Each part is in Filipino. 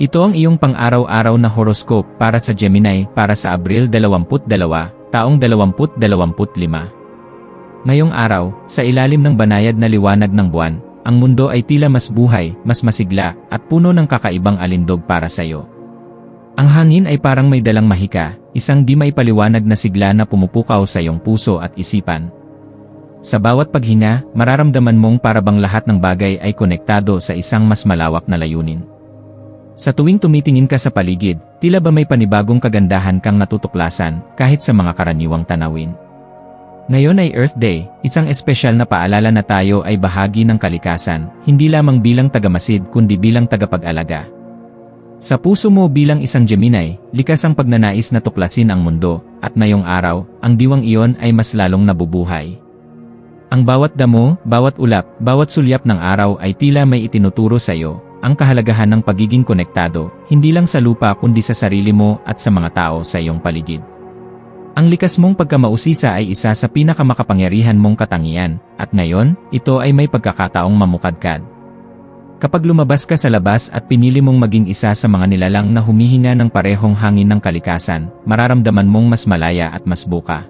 Ito ang iyong pang-araw-araw na horoscope para sa Gemini para sa Abril 22, taong 2025. Ngayong araw, sa ilalim ng banayad na liwanag ng buwan, ang mundo ay tila mas buhay, mas masigla, at puno ng kakaibang alindog para sa iyo. Ang hangin ay parang may dalang mahika, isang di may paliwanag na sigla na pumupukaw sa iyong puso at isipan. Sa bawat paghinga, mararamdaman mong parabang lahat ng bagay ay konektado sa isang mas malawak na layunin. Sa tuwing tumitingin ka sa paligid, tila ba may panibagong kagandahan kang natutuklasan kahit sa mga karaniwang tanawin. Ngayon ay Earth Day, isang espesyal na paalala na tayo ay bahagi ng kalikasan, hindi lamang bilang tagamasid kundi bilang tagapag-alaga. Sa puso mo bilang isang Gemini, likas ang pagnanais na tuklasin ang mundo, at ngayong araw, ang diwang iyon ay mas lalong nabubuhay. Ang bawat damo, bawat ulap, bawat sulyap ng araw ay tila may itinuturo sa iyo, ang kahalagahan ng pagiging konektado, hindi lang sa lupa kundi sa sarili mo at sa mga tao sa iyong paligid. Ang likas mong pagkamausisa ay isa sa pinakamakapangyarihan mong katangian, at ngayon, ito ay may pagkakataong mamukadkad. Kapag lumabas ka sa labas at pinili mong maging isa sa mga nilalang na humihinga ng parehong hangin ng kalikasan, mararamdaman mong mas malaya at mas buka.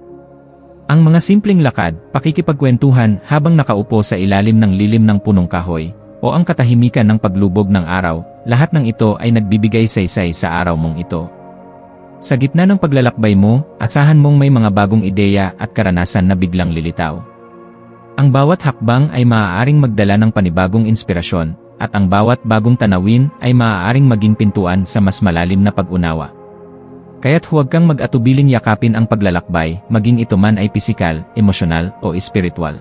Ang mga simpleng lakad, pakikipagkwentuhan habang nakaupo sa ilalim ng lilim ng punong kahoy, o ang katahimikan ng paglubog ng araw, lahat ng ito ay nagbibigay saysay sa araw mong ito. Sa gitna ng paglalakbay mo, asahan mong may mga bagong ideya at karanasan na biglang lilitaw. Ang bawat hakbang ay maaaring magdala ng panibagong inspirasyon, at ang bawat bagong tanawin ay maaaring maging pintuan sa mas malalim na pag-unawa. Kaya't huwag kang mag-atubiling yakapin ang paglalakbay, maging ito man ay pisikal, emosyonal, o espiritual.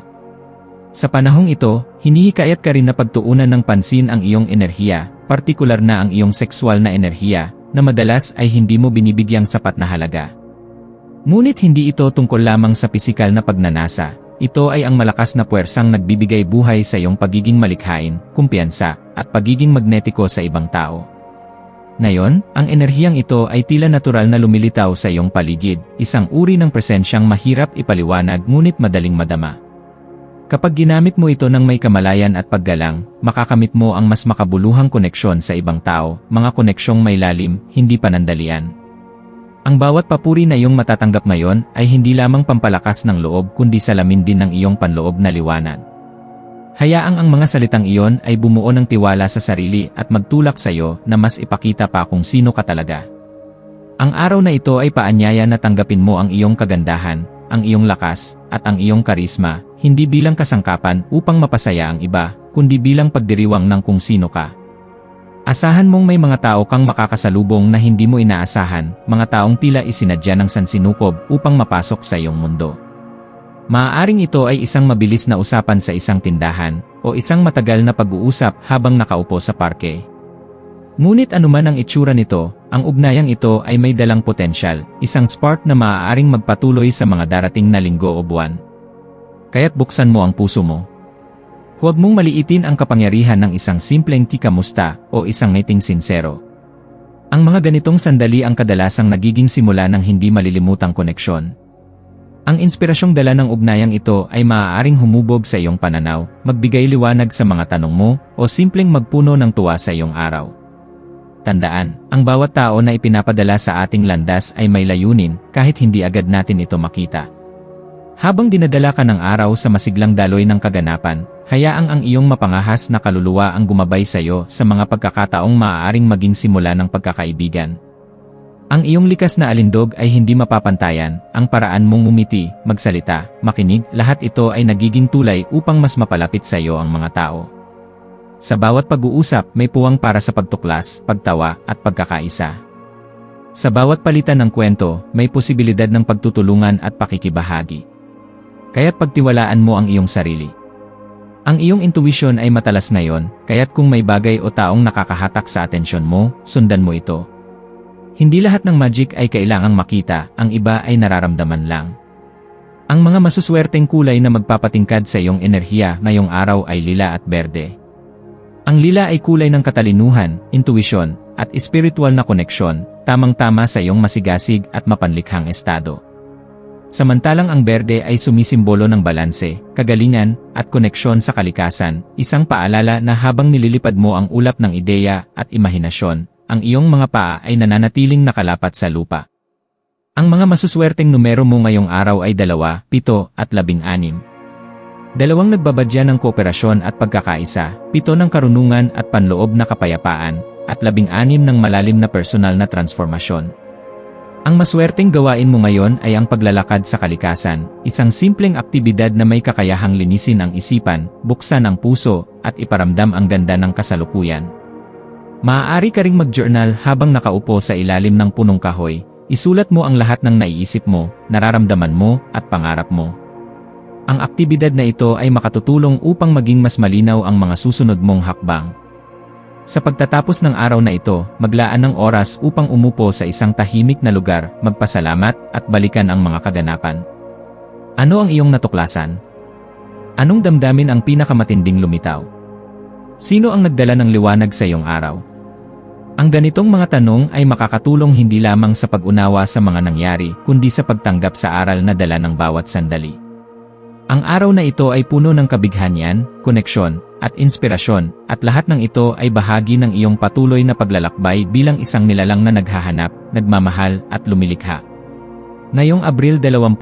Sa panahong ito, hinihikayat ka rin na pagtuunan ng pansin ang iyong enerhiya, partikular na ang iyong sexual na enerhiya, na madalas ay hindi mo binibigyang sapat na halaga. Ngunit hindi ito tungkol lamang sa pisikal na pagnanasa, ito ay ang malakas na puwersang nagbibigay buhay sa iyong pagiging malikhain, kumpiyansa, at pagiging magnetiko sa ibang tao. Ngayon, ang enerhiyang ito ay tila natural na lumilitaw sa iyong paligid, isang uri ng presensyang mahirap ipaliwanag ngunit madaling madama. Kapag ginamit mo ito ng may kamalayan at paggalang, makakamit mo ang mas makabuluhang koneksyon sa ibang tao, mga koneksyong may lalim, hindi panandalian. Ang bawat papuri na iyong matatanggap ngayon ay hindi lamang pampalakas ng loob kundi salamin din ng iyong panloob na liwanag. Hayaang ang mga salitang iyon ay bumuo ng tiwala sa sarili at magtulak sa iyo na mas ipakita pa kung sino ka talaga. Ang araw na ito ay paanyaya na tanggapin mo ang iyong kagandahan, ang iyong lakas, at ang iyong karisma, hindi bilang kasangkapan upang mapasaya ang iba, kundi bilang pagdiriwang ng kung sino ka. Asahan mong may mga tao kang makakasalubong na hindi mo inaasahan, mga taong tila isinadya ng sansinukob upang mapasok sa iyong mundo. Maaaring ito ay isang mabilis na usapan sa isang tindahan, o isang matagal na pag-uusap habang nakaupo sa parke. Ngunit anuman ang itsura nito, ang ugnayang ito ay may dalang potensyal, isang spark na maaaring magpatuloy sa mga darating na linggo o buwan kaya't buksan mo ang puso mo. Huwag mong maliitin ang kapangyarihan ng isang simpleng kikamusta o isang ngiting sinsero. Ang mga ganitong sandali ang kadalasang nagiging simula ng hindi malilimutang koneksyon. Ang inspirasyong dala ng ugnayang ito ay maaaring humubog sa iyong pananaw, magbigay liwanag sa mga tanong mo, o simpleng magpuno ng tuwa sa iyong araw. Tandaan, ang bawat tao na ipinapadala sa ating landas ay may layunin kahit hindi agad natin ito makita. Habang dinadala ka ng araw sa masiglang daloy ng kaganapan, hayaang ang iyong mapangahas na kaluluwa ang gumabay sa iyo sa mga pagkakataong maaaring maging simula ng pagkakaibigan. Ang iyong likas na alindog ay hindi mapapantayan, ang paraan mong umiti, magsalita, makinig, lahat ito ay nagiging tulay upang mas mapalapit sa iyo ang mga tao. Sa bawat pag-uusap may puwang para sa pagtuklas, pagtawa, at pagkakaisa. Sa bawat palitan ng kwento, may posibilidad ng pagtutulungan at pakikibahagi. Kaya't pagtiwalaan mo ang iyong sarili. Ang iyong intuition ay matalas ngayon, kaya't kung may bagay o taong nakakahatak sa atensyon mo, sundan mo ito. Hindi lahat ng magic ay kailangang makita, ang iba ay nararamdaman lang. Ang mga masuswerteng kulay na magpapatingkad sa iyong enerhiya ngayong araw ay lila at berde. Ang lila ay kulay ng katalinuhan, intuisyon, at espiritual na koneksyon, tamang-tama sa iyong masigasig at mapanlikhang estado. Samantalang ang berde ay sumisimbolo ng balanse, kagalingan, at koneksyon sa kalikasan, isang paalala na habang nililipad mo ang ulap ng ideya at imahinasyon, ang iyong mga paa ay nananatiling nakalapat sa lupa. Ang mga masuswerteng numero mo ngayong araw ay dalawa, pito, at labing anim. Dalawang nagbabadya ng kooperasyon at pagkakaisa, pito ng karunungan at panloob na kapayapaan, at labing anim ng malalim na personal na transformasyon. Ang maswerteng gawain mo ngayon ay ang paglalakad sa kalikasan, isang simpleng aktibidad na may kakayahang linisin ang isipan, buksan ang puso, at iparamdam ang ganda ng kasalukuyan. Maaari ka ring mag-journal habang nakaupo sa ilalim ng punong kahoy, isulat mo ang lahat ng naiisip mo, nararamdaman mo, at pangarap mo. Ang aktibidad na ito ay makatutulong upang maging mas malinaw ang mga susunod mong hakbang. Sa pagtatapos ng araw na ito, maglaan ng oras upang umupo sa isang tahimik na lugar, magpasalamat, at balikan ang mga kaganapan. Ano ang iyong natuklasan? Anong damdamin ang pinakamatinding lumitaw? Sino ang nagdala ng liwanag sa iyong araw? Ang ganitong mga tanong ay makakatulong hindi lamang sa pag-unawa sa mga nangyari, kundi sa pagtanggap sa aral na dala ng bawat sandali. Ang araw na ito ay puno ng kabighanyan, koneksyon, at inspirasyon, at lahat ng ito ay bahagi ng iyong patuloy na paglalakbay bilang isang nilalang na naghahanap, nagmamahal, at lumilikha. Ngayong Abril 22,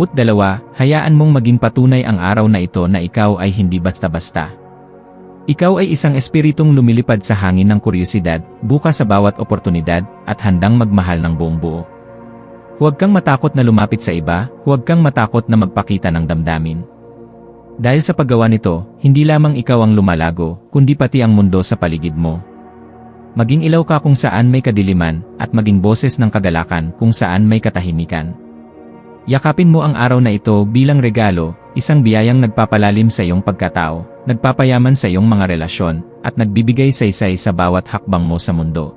hayaan mong maging patunay ang araw na ito na ikaw ay hindi basta-basta. Ikaw ay isang espiritong lumilipad sa hangin ng kuryosidad, buka sa bawat oportunidad, at handang magmahal ng buong buo. Huwag kang matakot na lumapit sa iba, huwag kang matakot na magpakita ng damdamin. Dahil sa paggawa nito, hindi lamang ikaw ang lumalago, kundi pati ang mundo sa paligid mo. Maging ilaw ka kung saan may kadiliman, at maging boses ng kagalakan kung saan may katahimikan. Yakapin mo ang araw na ito bilang regalo, isang biyayang nagpapalalim sa iyong pagkatao, nagpapayaman sa iyong mga relasyon, at nagbibigay saysay sa bawat hakbang mo sa mundo.